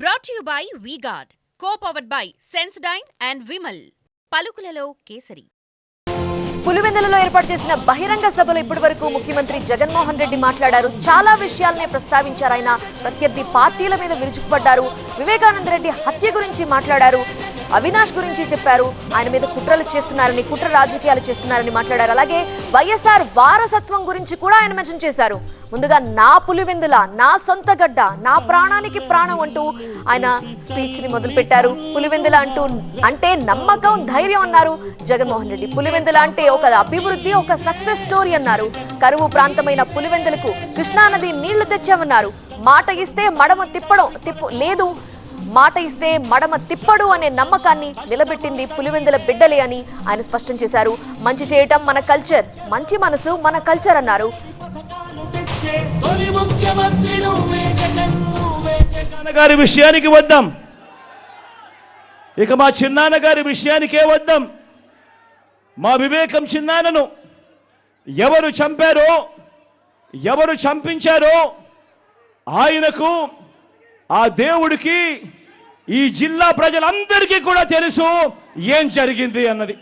Brought you by V Guard co powered by Sensodyne and Vimal పలుకులలో కేసరి. పులివెందులలో ఏర్పాటు చేసిన బహిరంగ సభలో ఇప్పటి వరకు ముఖ్యమంత్రి జగన్మోహన్ రెడ్డి మాట్లాడారు. చాలా విషయాలనే ప్రస్తావించారు ఆయన. ప్రత్యర్థి పార్టీల మీద విరుచుకుపడ్డారు. వివేకానంద రెడ్డి హత్య గురించి మాట్లాడారు. అవినాష్ గురించి చెప్పారు. ఆయన మీద కుట్రలు చేస్తున్నారని కుట్ర రాజకీయాలు చేస్తున్నారని మాట్లాడారు. అలాగే వైఎస్ఆర్ వారసత్వం గురించి కూడా ఆయన మెన్షన్ చేశారు. ముందుగా నా పులివెందుల నా సొంత గడ్డ నా ప్రాణానికి ప్రాణం అంటూ ఆయన స్పీచ్ని మొదలుపెట్టారు. పులివెందుల అంటూ అంటే నమ్మకం ధైర్యం అన్నారు జగన్మోహన్ రెడ్డి. పులివెందుల అంటే ఒక అభివృద్ధి ఒక సక్సెస్ స్టోరీ అన్నారు. కరువు ప్రాంతమైన పులివెందులకు కృష్ణానది నీళ్ళు తెచ్చామన్నారు. మాట ఇస్తే మడమ తిప్పడం తిప్పు లేదు. మాట ఇస్తే మడమ తిప్పడు అనే నమ్మకాన్ని నిలబెట్టింది పులివెందుల బిడ్డలే అని ఆయన స్పష్టం చేశారు. మంచి చేయటం మన కల్చర్ మంచి మనసు మన కల్చర్ అన్నారు. గారి నాన్నగారి విషయానికి వద్దాం. ఇక మా చిన్నాన్నగారి విషయానికే వద్దాం. మా వివేకం చిన్నాన్నను ఎవరు చంపారో ఎవరు చంపించారో ఆయనకు ఆ దేవుడికి ఈ జిల్లా ప్రజలందరికీ కూడా తెలుసు ఏం జరిగింది అన్నది.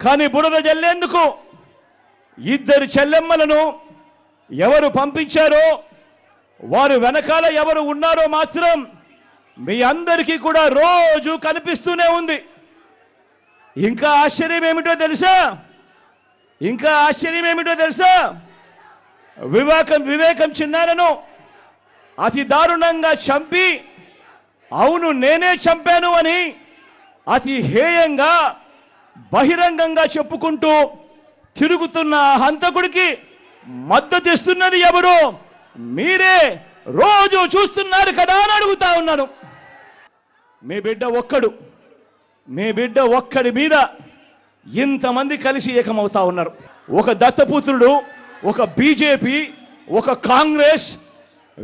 కానీ బురద జల్లేందుకు ఇద్దరు చెల్లెమ్మలను ఎవరు పంపించారో వారు వెనకాల ఎవరు ఉన్నారో మాత్రం మీ అందరికీ కూడా రోజు కనిపిస్తూనే ఉంది. ఇంకా ఆశ్చర్యం ఏమిటో తెలుసా? ఇంకా ఆశ్చర్యం ఏమిటో తెలుసా? వివేకం వివేకం చిన్నారను అతి దారుణంగా చంపి అవును నేనే చంపాను అని అతి హేయంగా బహిరంగంగా చెప్పుకుంటూ తిరుగుతున్న హంతకుడికి మద్దతు ఇస్తున్నది ఎవరు? మీరే రోజు చూస్తున్నారు కదా అని అడుగుతా ఉన్నాను. మీ బిడ్డ ఒక్కడు మీ బిడ్డ ఒక్కడి మీద ఇంతమంది కలిసి ఏకమవుతా ఉన్నారు. ఒక దత్తపుత్రుడు ఒక బీజేపీ ఒక కాంగ్రెస్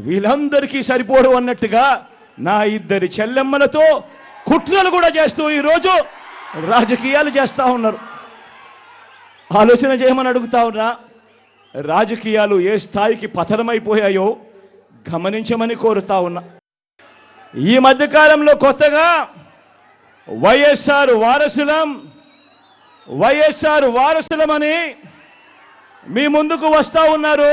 వీళ్ళందరికీ సరిపోడు అన్నట్టుగా నా ఇద్దరి చెల్లెమ్మలతో కుట్రలు కూడా చేస్తూ ఈరోజు రాజకీయాలు చేస్తూ ఉన్నారు. ఆలోచన చేయమని అడుగుతా ఉన్నా రాజకీయాలు ఏ స్థాయికి పతనమైపోయాయో గమనించమని కోరుతా ఉన్నా. ఈ మధ్యకాలంలో కొత్తగా వైఎస్ఆర్ వారసులం వైఎస్ఆర్ వారసులమని మీ ముందుకు వస్తా ఉన్నారు.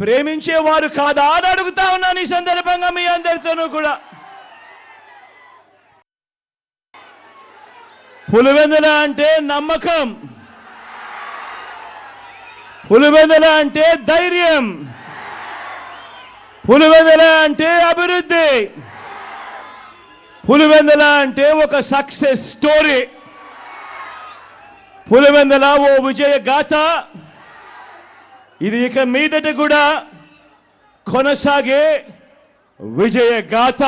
ప్రేమించేవారు కాదా అని అడుగుతా ఉన్నాను ఈ సందర్భంగా మీ అందరితోనూ కూడా. పులివెందుల అంటే నమ్మకం. పులివెందుల అంటే ధైర్యం. పులివెందుల అంటే అభివృద్ధి. పులివెందుల అంటే ఒక సక్సెస్ స్టోరీ. పులివెందుల ఓ విజయ గాథ ఇది ఇక మీదట కూడా కొనసాగే విజయ గాథ.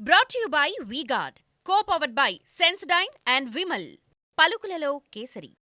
Brought you by V Guard co powered by Sensodyne and Vimal పలుకులలో kesari.